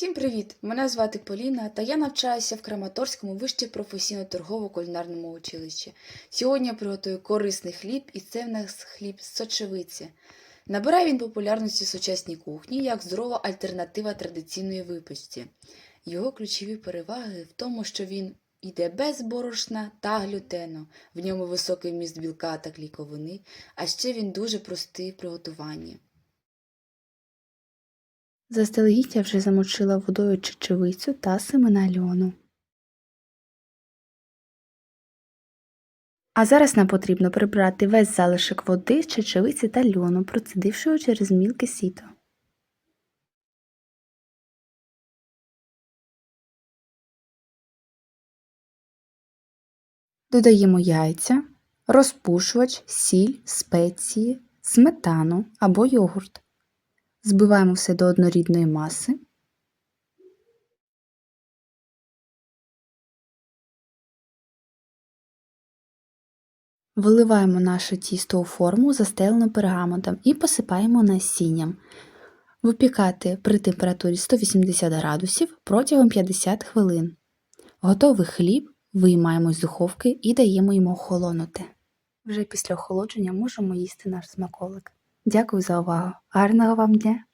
Всім привіт! Мене звати Поліна та я навчаюся в Краматорському вищій професійно-торгово-кулінарному училищі. Сьогодні я приготую корисний хліб, і це в нас хліб з сочевиці. Набирає він популярності в сучасній кухні як здорова альтернатива традиційної випічці. Його ключові переваги в тому, що він йде без борошна та глютену, в ньому високий вміст білка та кліковини, а ще він дуже простий в приготуванні. Заздалегідь я вже замочила водою чечевицю та семена льону. А зараз нам потрібно прибрати весь залишок води з чечевиці та льону, процедивши його через мілке сіто. Додаємо яйця, розпушувач, сіль, спеції, сметану або йогурт. Збиваємо все до однорідної маси. Виливаємо наше тісто у форму, застелену пергаментом, і посипаємо насінням. Випікати при температурі 180 градусів протягом 50 хвилин. Готовий хліб виймаємо з духовки і даємо йому охолонути. Вже після охолодження можемо їсти наш смаколик. Дякую за увагу! Гарного вам дня!